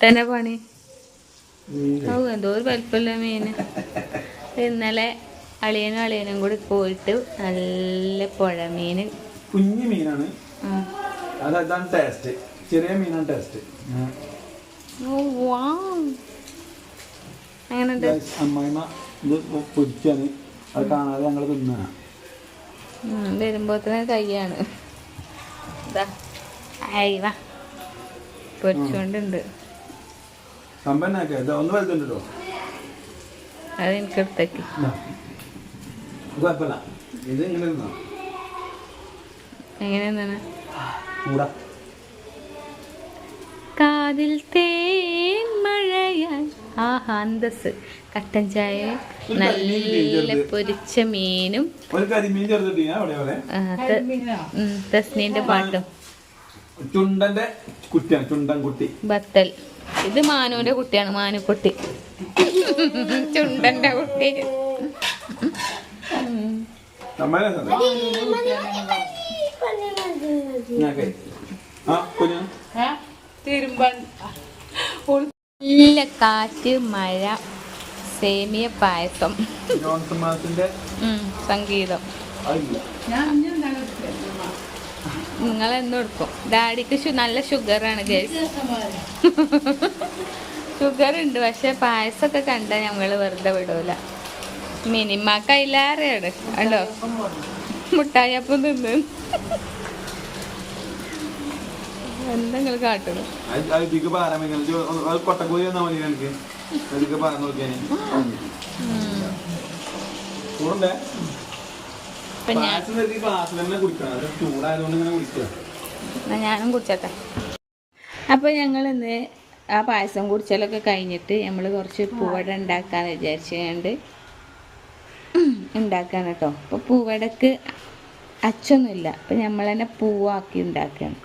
തന്നെ പണി. ഓ എന്തോ ഒരു വലിപ്പമില്ല മീന് ഇന്നലെ അളിയനും അളിയനും കൂടി പോയിട്ട് നല്ല പുഴ മീന് കുഞ്ഞു മീനാണ്. അതാണ് ടേസ്റ്റ് ചെറിയ മീനാണ് ടേസ്റ്റ് ഓ, വാ. എങ്ങനുണ്ട് അമ്മായിമ്മ ഇത് പൊരിച്ചാണ് അത് കാണാതെ ഞങ്ങൾ തിന്നാണ് ഉം, വരുമ്പോത്തിന് കയ്യാണ് ഇതാ ആയി വാ. പൊരിച്ചോണ്ടുണ്ട്. സമ്പന്നാക്കിയ ഇത് ഒന്ന് വലുതുണ്ട് കേട്ടോ അത് എനിക്ക് എടുത്തേക്ക്. കുഴപ്പമില്ല. ഇത് ഇങ്ങനെ തിന്നാ എങ്ങനെയാണ് കൂടാ. കാതിൽ തേൻ മഴയായി. ആഹാ അന്തസ് കട്ടൻ ചായ നല്ല പൊരിച്ച മീനും. തസ്നീന്റെ പാട്ടും. ചുണ്ടന്റെ കുട്ടിയാണ് ചുണ്ടൻ കുട്ടി. ബത്തൽ. ഇത് മാനുവിന്റെ കുട്ടിയാണ് മാനുക്കുട്ടി. ചുണ്ടന്റെ കുട്ടി. ഉം. അമ്മേനെ ഞാൻ കൈ ആ കുഞ്ഞു. നല്ല കാറ്റ് മഴ സേമിയ പായസം. സംഗീതം. നിങ്ങൾ എന്നും എടുക്കും ഡാഡിക്ക് നല്ല ഷുഗറാണ് ഗേസ് ഷുഗർ ഉണ്ട് പക്ഷെ പായസമൊക്കെ കണ്ട ഞങ്ങൾ വെറുതെ വിടൂല. മിനിമ അതിലേറെയാണ് കണ്ടോ? മുട്ടായപ്പം തിന്ന്. എന്താ നിങ്ങൾ കാട്ടുന്നു ഞാനും കുടിച്ചട്ടെ. അപ്പോൾ ഞങ്ങൾ ഇന്ന് ആ പായസം കുടിച്ചാലൊക്കെ കഴിഞ്ഞിട്ട് നമ്മൾ കുറച്ച് പൂവട ഉണ്ടാക്കാന്ന് വിചാരിച്ചുകൊണ്ട് ഉണ്ടാക്കാണ് കേട്ടോ. അപ്പോൾ പൂവടക്ക് അച്ചൊന്നുമില്ല. അപ്പം നമ്മൾ തന്നെ പൂവാക്കി ഉണ്ടാക്കുകയാണ്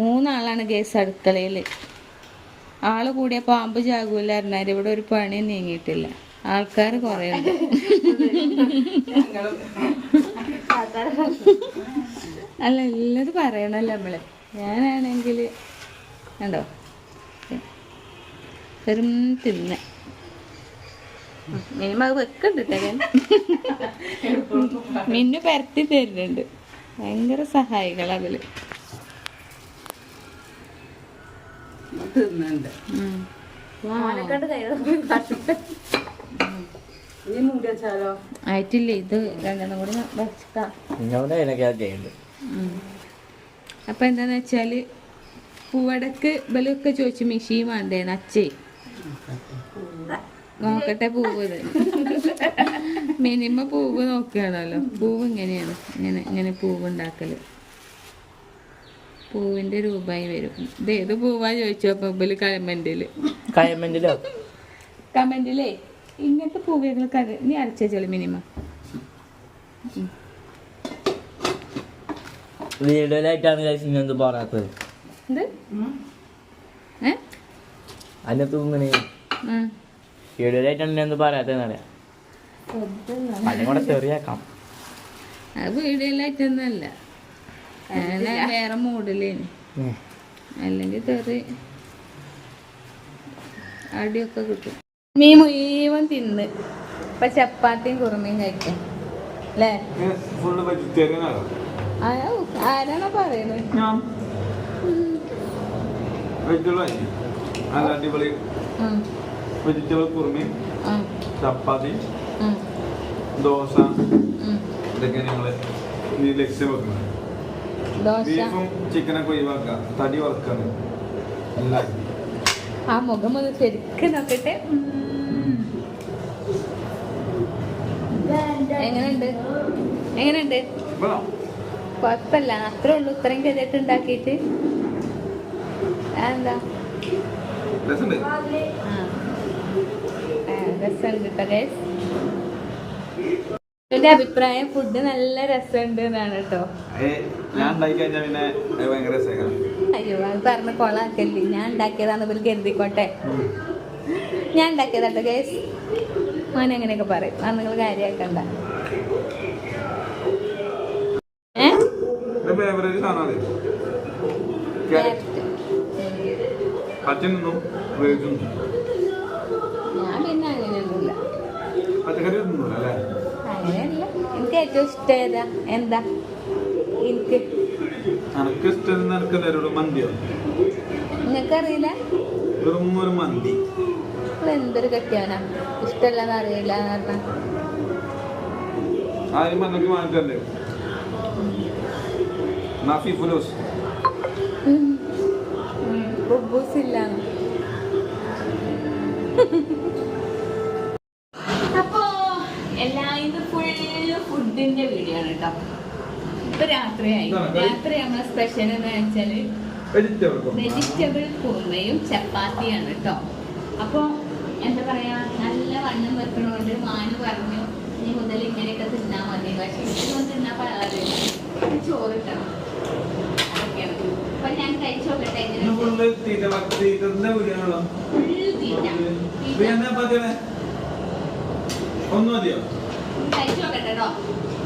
മൂന്നാളാണ് ഗ്യാസ് അടുക്കളയിൽ ആൾ കൂടിയപ്പോ പാമ്പ് ചാകൂല പറഞ്ഞാൽ ഇവിടെ ഒരു പണി നീങ്ങിയിട്ടില്ല. ആൾക്കാർ കുറേ അല്ല എല്ലാതും പറയണല്ലോ നമ്മൾ. ഞാനാണെങ്കിൽ കണ്ടോ? വെറും തിന്ന. മിനിമം അത് വെക്കണ്ട് മിന്നു പരത്തി തരുന്നുണ്ട്. ഭയങ്കര സഹായികൾ അതിൽ. തിന്നുണ്ട്. ഉം. ആയിട്ടില്ല ഇത് രണ്ടെണ്ണം കൂടി വെച്ചിട്ടാ. അപ്പൊ എന്താന്ന് വെച്ചാൽ പൂവടക്ക് ബലൊക്കെ ചോദിച്ചു മിഷീൻ വേണ്ടേന്ന് അച്ചേ. നോക്കട്ടെ പൂവ് മിനിമ പൂവ് നോക്കുകയാണല്ലോ. പൂവ് ഇങ്ങനെയാണ്. ഇങ്ങനെ ഇങ്ങനെ പൂവ് ഉണ്ടാക്കൽ. പൂവിന്റെ രൂപമായി വരും. ഇത് ഏത് പൂവാ ചോദിച്ചു അപ്പൊ ഇബൽ കമന്റിൽ. കയമെന്റിലോ കമന്റിലേ. ഇങ്ങനത്തെ പൂവുകൾ അത് നീ അരച്ചോളി മിനിമം. വീഡിയോയിലായിട്ടാണ് കഴിച്ച് ഇങ്ങനത്തെ പറയാത്തത്? എന്ത്? ഏ? അതിനകത്ത് ഇങ്ങനെ ഉം. വീഡിയോയിലായിട്ടാണ് ഇങ്ങനത്തെ പറയാത്തതെന്ന് അറിയാം. അതിനും കൂടെ ചെറിയാക്കാം. അത് വീഡിയോയിലായിട്ടൊന്നുമല്ല ഞാൻ വേറെ മൂഡിലേന്. ഉം. അല്ലെങ്കിൽ തെറി. അടിയൊക്കെ കിട്ടും. മീൻ മുഴുവൻ തിന്ന്. ഇപ്പൊ ചപ്പാത്തിയും കുറുമയും കഴിക്കാം. അല്ലേ? ആരാണോ പറയുന്നത്? വെജിറ്റബിൾ ആയി നല്ല അടിപൊളി വെജിറ്റബിൾ കുറുമി ചപ്പാത്തി ദോശ. ഇതൊക്കെ ഞങ്ങൾ ഈ ലക്ഷ്യം വെക്കുന്നത്. ബീഫും ചിക്കനൊക്കെ ഒഴിവാക്കുക. തടി വറക്കാണ് എല്ലാം ആ മുഖം ഒന്ന് ശരിക്കും നോക്കട്ടെ. എങ്ങനെയുണ്ട്? എങ്ങനെയുണ്ട്? കുഴപ്പമില്ല. അത്രേ ഉള്ളൂ. ഇത്രയും ഗതിയായിട്ട് ഉണ്ടാക്കിയിട്ട്. എന്താ രസമുണ്ട്. കേട്ടോ എന്റെ അഭിപ്രായം ഫുഡ് നല്ല രസമുണ്ട് എന്നാണ് കേട്ടോ അയ്യോ അത് പറഞ്ഞ കൊളാക്കല്ലേ. ഞാൻ ഉണ്ടാക്കിയതാന്ന് ഇവർക്ക് കരുതിക്കോട്ടെ. ഞാൻ ഉണ്ടാക്കിയതാട്ടോ ഗൈസ് മോൻ എങ്ങനെയൊക്കെ പറയും. അത് നിങ്ങൾ കാര്യമാക്കണ്ട ഞാൻ പിന്നെ അങ്ങനെയൊന്നുമില്ല. പച്ചക്കറി അല്ലേ? എനിക്ക് ഏറ്റവും ഇഷ്ടം ഏതാ? എന്താ? എനിക്ക്. എനക്ക് ഇഷ്ടം നിനക്ക് എല്ലാവരോടും മന്തിയോ? നിങ്ങൾക്കറിയില്ല വെറും ഒരു മന്തി. നിങ്ങൾ എന്തൊരു കെട്ടിയവനാ? ഇഷ്ടമല്ലെന്ന് അറിയില്ല എന്ന് പറഞ്ഞാൽ ആദ്യം മന്തിക്ക് വാങ്ങിക്കണ്ടേ നാഫി ഫുലോസ് ബുബൂസ് ഇല്ല അപ്പോ എല്ലാ ഇത് ഫുള്ള് ഫുഡിന്റെ വീഡിയോ ആണ് കേട്ടോ ഇപ്പൊ രാത്രിയായി. രാത്രി നമ്മളെ സ്പെഷ്യൽ എന്ന് വെച്ചാൽ വെജിറ്റബിൾ കുറുമയും ചപ്പാത്തിയാണ് കേട്ടോ അപ്പൊ എന്താ പറയാ നല്ല വണ്ണം വെക്കണോണ്ട് മാനു പറഞ്ഞു ഇനി മുതൽ ഇങ്ങനെയൊക്കെ തിന്നാ മതി. പക്ഷെ ഇതൊന്നും തിന്നാ പറയാറില്ല ചോറ് കിട്ടണം അപ്പൊ ഞാൻ കഴിച്ചു നോക്കട്ടെ എങ്ങനെ ഒന്നും മതിയോ? കഴിച്ചു നോക്കട്ടെ കേട്ടോ